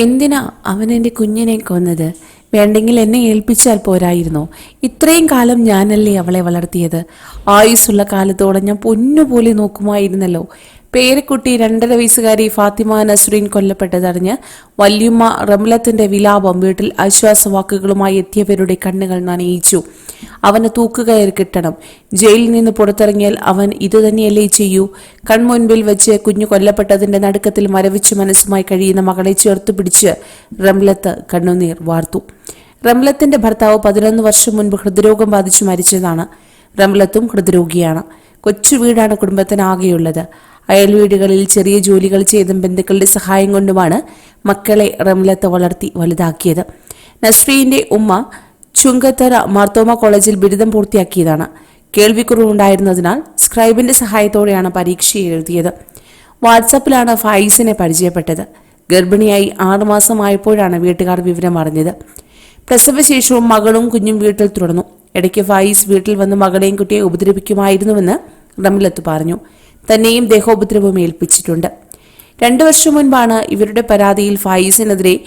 എന്തിനാ അവൻ എന്റെ കുഞ്ഞിനെ കൊന്നത്? വേണ്ടെങ്കിൽ എന്നെ ഏൽപ്പിച്ചാൽ പോരായിരുന്നോ. ഇത്രയും കാലം ഞാനല്ലേ അവളെ വളർത്തിയത്? ആയുസ്സുള്ള കാലത്തോടെ ഞാൻ പൊന്നുപോലെ നോക്കുമായിരുന്നല്ലോ. പേരക്കുട്ടി രണ്ടര വയസ്സുകാരി ഫാത്തിമ നസ്രീൻ കൊല്ലപ്പെട്ടതറിഞ്ഞ് വല്യുമ്മ റംലത്തിന്റെ വിലാപം വീട്ടിൽ ആശ്വാസവാക്കുകളുമായി എത്തിയവരുടെ കണ്ണുകൾ നനയിച്ചു. അവന് തൂക്കുകയറി കിട്ടണം. ജയിലിൽ നിന്ന് പുറത്തിറങ്ങിയാൽ അവൻ ഇതുതന്നെയല്ലേ ചെയ്യൂ? കൺമുൻപിൽ വെച്ച് കുഞ്ഞു കൊല്ലപ്പെട്ടതിന്റെ നടുക്കത്തിൽ മരവിച്ച മനസ്സുമായി കഴിയുന്ന മകളെ ചേർത്ത് പിടിച്ച് റംലത്ത് കണ്ണുനീർ വാർത്തു. റംലത്തിന്റെ ഭർത്താവ് പതിനൊന്ന് വർഷം മുൻപ് ഹൃദ്രോഗം ബാധിച്ച് മരിച്ചതാണ്. റംലത്തും ഹൃദ്രോഗിയാണ്. കൊച്ചു വീടാണ് കുടുംബത്തിനാകെയുള്ളത്. അയൽ വീടുകളിൽ ചെറിയ ജോലികൾ ചെയ്തും ബന്ധുക്കളുടെ സഹായം കൊണ്ടുമാണ് മക്കളെ റംലത്ത് വളർത്തി വലുതാക്കിയത്. നസ്രീന്റെ ഉമ്മ ചുങ്കത്തറ മാർത്തോമ കോളേജിൽ ബിരുദം പൂർത്തിയാക്കിയതാണ്. കേൾവിക്കുറവുണ്ടായിരുന്നതിനാൽ സ്ക്രൈബിന്റെ സഹായത്തോടെയാണ് പരീക്ഷ എഴുതിയത്. വാട്സാപ്പിലാണ് ഫായിസിനെ പരിചയപ്പെട്ടത്. ഗർഭിണിയായി ആറുമാസമായപ്പോഴാണ് വീട്ടുകാർ വിവരം അറിഞ്ഞത്. പ്രസവശേഷവും മകളും കുഞ്ഞും വീട്ടിൽ തുടർന്നു. ഇടയ്ക്ക് ഫായിസ് വീട്ടിൽ വന്ന് മകളെയും കുട്ടിയെ ഉപദ്രവിക്കുമായിരുന്നുവെന്ന് റമിലത്ത് പറഞ്ഞു. തന്നെയും ദേഹോപദ്രവം ഏൽപ്പിച്ചിട്ടുണ്ട്. രണ്ടു വർഷം മുൻപാണ് ഇവരുടെ പരാതിയിൽ ഫായിസിനെതിരെ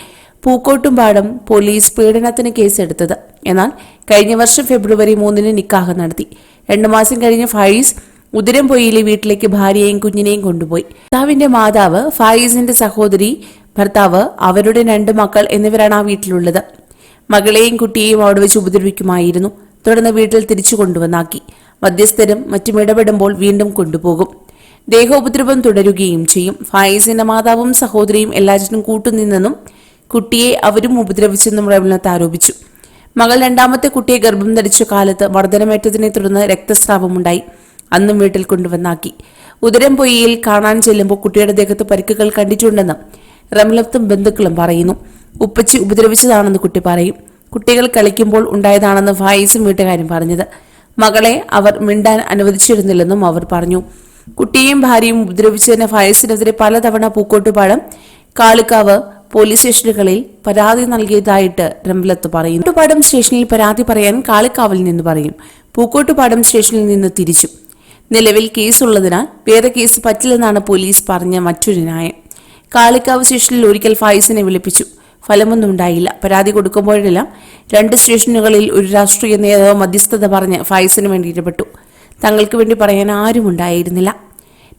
പൂക്കോട്ടുംപാടം പോലീസ് പീഡനത്തിന് കേസെടുത്തത്. എന്നാൽ കഴിഞ്ഞ വർഷം ഫെബ്രുവരി മൂന്നിന് നിക്കാഹ് നടത്തി. രണ്ടു മാസം കഴിഞ്ഞ് ഫായിസ് ഉദിരംപൊയിലെ വീട്ടിലേക്ക് ഭാര്യയെയും കുഞ്ഞിനെയും കൊണ്ടുപോയി. ഭർത്താവിന്റെ മാതാവ് ഫായിസിന്റെ സഹോദരി ഭർത്താവ് അവരുടെ രണ്ട് മക്കൾ എന്നിവരാണ് ആ വീട്ടിലുള്ളത്. മകളെയും കുട്ടിയെയും അവിടെ വെച്ച് ഉപദ്രവിക്കുമായിരുന്നു. തുടർന്ന് വീട്ടിൽ തിരിച്ചു കൊണ്ടുവന്നാക്കി. മധ്യസ്ഥരും മറ്റും ഇടപെടുമ്പോൾ വീണ്ടും കൊണ്ടുപോകും. ദേഹോപദ്രവം തുടരുകയും ചെയ്യും. ഫായിസിന്റെ മാതാവും സഹോദരിയും എല്ലാറ്റിനും കൂട്ടുനിന്നെന്നും കുട്ടിയെ അവരും ഉപദ്രവിച്ചെന്നും റവ്ലത്ത് ആരോപിച്ചു. മകൾ രണ്ടാമത്തെ കുട്ടിയെ ഗർഭം ധരിച്ച കാലത്ത് മർദ്ദനമേറ്റതിനെ തുടർന്ന് രക്തസ്രാവമുണ്ടായി. അന്നും വീട്ടിൽ കൊണ്ടുവന്നാക്കി. ഉദരം പൊയ്യിൽ കാണാൻ ചെല്ലുമ്പോൾ കുട്ടിയുടെ ദേഹത്ത് പരിക്കുകൾ കണ്ടിട്ടുണ്ടെന്ന് റംലത്തും ബന്ധുക്കളും പറയുന്നു. ഉപ്പച്ചി ഉപദ്രവിച്ചതാണെന്ന് കുട്ടി പറയും. കുട്ടികൾ കളിക്കുമ്പോൾ ഉണ്ടായതാണെന്ന് ഫായിസും വീട്ടുകാരും പറഞ്ഞത്. മകളെ അവർ മിണ്ടാൻ അനുവദിച്ചിരുന്നില്ലെന്നും അവർ പറഞ്ഞു. കുട്ടിയെയും ഭാര്യയും ഉപദ്രവിച്ചതിന് ഫായിസിനെതിരെ പലതവണ പൂക്കോട്ടുപാടം കാളിക്കാവ് പോലീസ് സ്റ്റേഷനുകളിൽ പരാതി നൽകിയതായിട്ട് രംബലത്ത് പറയും പൂക്കോട്ടുപാടം സ്റ്റേഷനിൽ പരാതി പറയാൻ കാളിക്കാവിൽ നിന്ന് പറയും. പൂക്കോട്ടുപാടം സ്റ്റേഷനിൽ നിന്ന് തിരിച്ചു. നിലവിൽ കേസുള്ളതിനാൽ വേറെ കേസ് പറ്റില്ലെന്നാണ് പോലീസ് പറഞ്ഞ മറ്റൊരു ന്യായം. കാളിക്കാവ് സ്റ്റേഷനിൽ ഒരിക്കൽ ഫായിസിനെ വിളിപ്പിച്ചു. ഫലമൊന്നും ഉണ്ടായില്ല. പരാതി കൊടുക്കുമ്പോഴെല്ലാം രണ്ട് സ്റ്റേഷനുകളിൽ ഒരു രാഷ്ട്രീയ നേതാവ് മധ്യസ്ഥത പറഞ്ഞ് ഫായിസിന് വേണ്ടി ഇടപെട്ടു. തങ്ങൾക്ക് വേണ്ടി പറയാൻ ആരും ഉണ്ടായിരുന്നില്ല.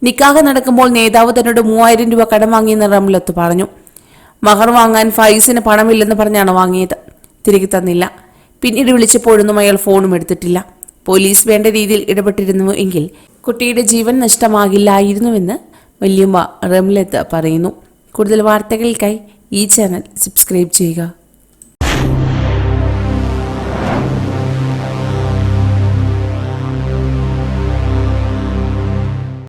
നിക്കാഹ് നടക്കുമ്പോൾ നേതാവ് തന്നോട് മൂവായിരം രൂപ കടം വാങ്ങിയെന്ന് റംലത്ത് പറഞ്ഞു. മഹർ വാങ്ങാൻ ഫൈസിന് പണമില്ലെന്ന് പറഞ്ഞാണ് വാങ്ങിയത്. തിരികെ തന്നില്ല. പിന്നീട് വിളിച്ചപ്പോഴൊന്നും അയാൾ ഫോണും എടുത്തിട്ടില്ല. പോലീസ് വേണ്ട രീതിയിൽ ഇടപെട്ടിരുന്നു എങ്കിൽ കുട്ടിയുടെ ജീവൻ നഷ്ടമാകില്ലായിരുന്നുവെന്ന് വല്യമ്മ റംലത്ത് പറയുന്നു. കൂടുതൽ വാർത്തകൾക്കായി ഈ ചാനൽ സബ്സ്ക്രൈബ് ചെയ്യുക.